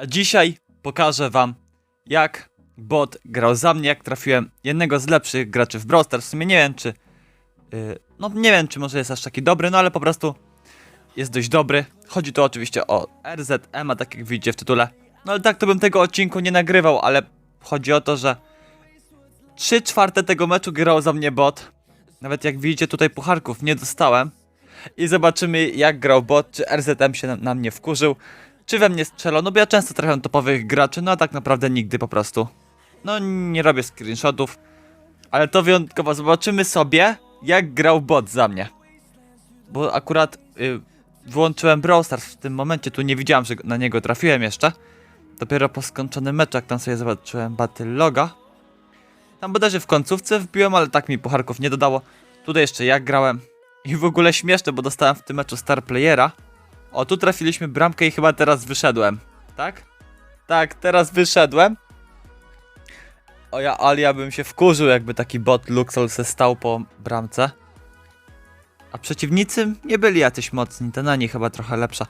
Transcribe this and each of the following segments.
A dzisiaj pokażę wam, jak bot grał za mnie, jak trafiłem jednego z lepszych graczy w Brawl. W sumie nie wiem, czy... Yy, no nie wiem, czy może jest aż taki dobry, no ale po prostu jest dość dobry. Chodzi tu oczywiście o RZM, a tak jak widzicie w tytule. No ale tak to bym tego odcinku nie nagrywał, ale chodzi o to, że 3 czwarte tego meczu grał za mnie bot. Nawet jak widzicie tutaj pucharków nie dostałem. I zobaczymy jak grał bot, czy RZM się na, na mnie wkurzył, czy we mnie strzelał, no bo ja często trafiam topowych graczy, no a tak naprawdę nigdy po prostu. No nie robię screenshotów, ale to wyjątkowo zobaczymy sobie jak grał bot za mnie. Bo akurat y, wyłączyłem Brawl Stars w tym momencie, tu nie widziałem, że na niego trafiłem jeszcze. Dopiero po skończonym meczu, jak tam sobie zobaczyłem Battle Loga. Tam bodajże w końcówce wbiłem, ale tak mi pucharków nie dodało. Tutaj jeszcze jak grałem. I w ogóle śmieszne, bo dostałem w tym meczu Star Playera. O, tu trafiliśmy bramkę i chyba teraz wyszedłem. Tak? Tak, teraz wyszedłem. O ja, ale ja bym się wkurzył, jakby taki bot Luxol se stał po bramce. A przeciwnicy nie byli jacyś mocni, to na nich chyba trochę lepsza.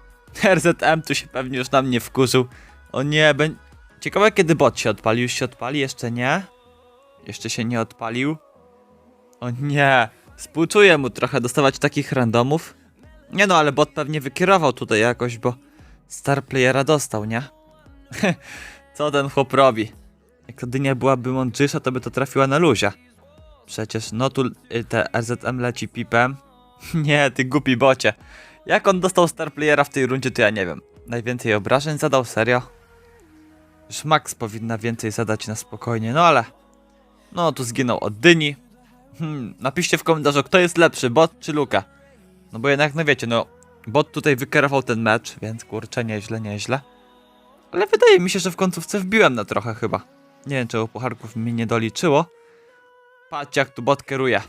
RZM tu się pewnie już na mnie wkurzył. O nie, bę... Ciekawe kiedy bot się odpalił. Już się odpali? Jeszcze nie? Jeszcze się nie odpalił. O nie, współczuję mu trochę dostawać takich randomów. Nie no, ale bot pewnie wykierował tutaj jakoś, bo Star Playera dostał, nie? Co ten chłop robi? Jak to dynia byłaby mądrzejsza, to by to trafiła na luzie. Przecież no tu y, te RZM leci pipem. nie, ty głupi bocie. Jak on dostał Star Playera w tej rundzie, to ja nie wiem. Najwięcej obrażeń zadał, serio? Już Max powinna więcej zadać na spokojnie, no ale... No, tu zginął od dyni. Hmm, napiszcie w komentarzu, kto jest lepszy, bot czy Luka. No bo jednak, no wiecie, no... Bot tutaj wykierował ten mecz, więc kurczę, nieźle, nieźle. Ale wydaje mi się, że w końcówce wbiłem na trochę chyba. Nie wiem, czego pucharków mi nie doliczyło. Patrzcie, jak tu bot kieruje.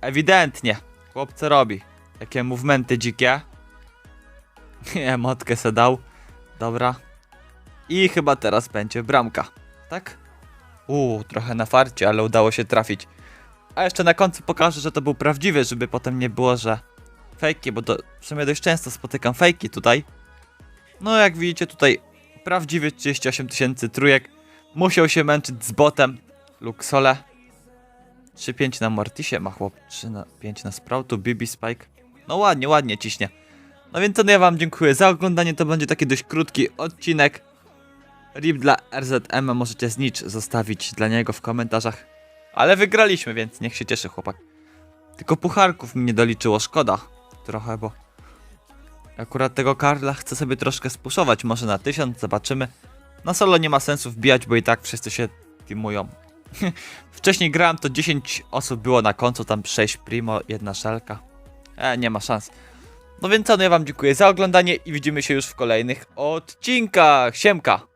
Ewidentnie. Chłopce robi. Jakie movementy dzikie. Nie, motkę se dał. Dobra. I chyba teraz będzie bramka. Tak? Uuu, trochę na farcie, ale udało się trafić. A jeszcze na końcu pokażę, że to był prawdziwy, żeby potem nie było, że fejki, bo to w sumie dość często spotykam fejki tutaj. No jak widzicie tutaj prawdziwy 38 tysięcy trójek. Musiał się męczyć z botem. Luxole. 3-5 na Mortisie ma chłop. 3 na 5 na Sproutu, BB Spike. No ładnie, ładnie ciśnie. No więc to no ja wam dziękuję za oglądanie. To będzie taki dość krótki odcinek. RIP dla RZM, możecie znicz zostawić dla niego w komentarzach. Ale wygraliśmy, więc niech się cieszy chłopak. Tylko pucharków mi nie doliczyło, szkoda. Trochę, bo akurat tego Karla chcę sobie troszkę spuszować, może na 1000, zobaczymy. Na solo nie ma sensu wbijać, bo i tak wszyscy się teamują. Wcześniej grałem, to 10 osób było na końcu, tam 6 primo, jedna szelka. E, nie ma szans. No więc co, no ja wam dziękuję za oglądanie i widzimy się już w kolejnych odcinkach. Siemka!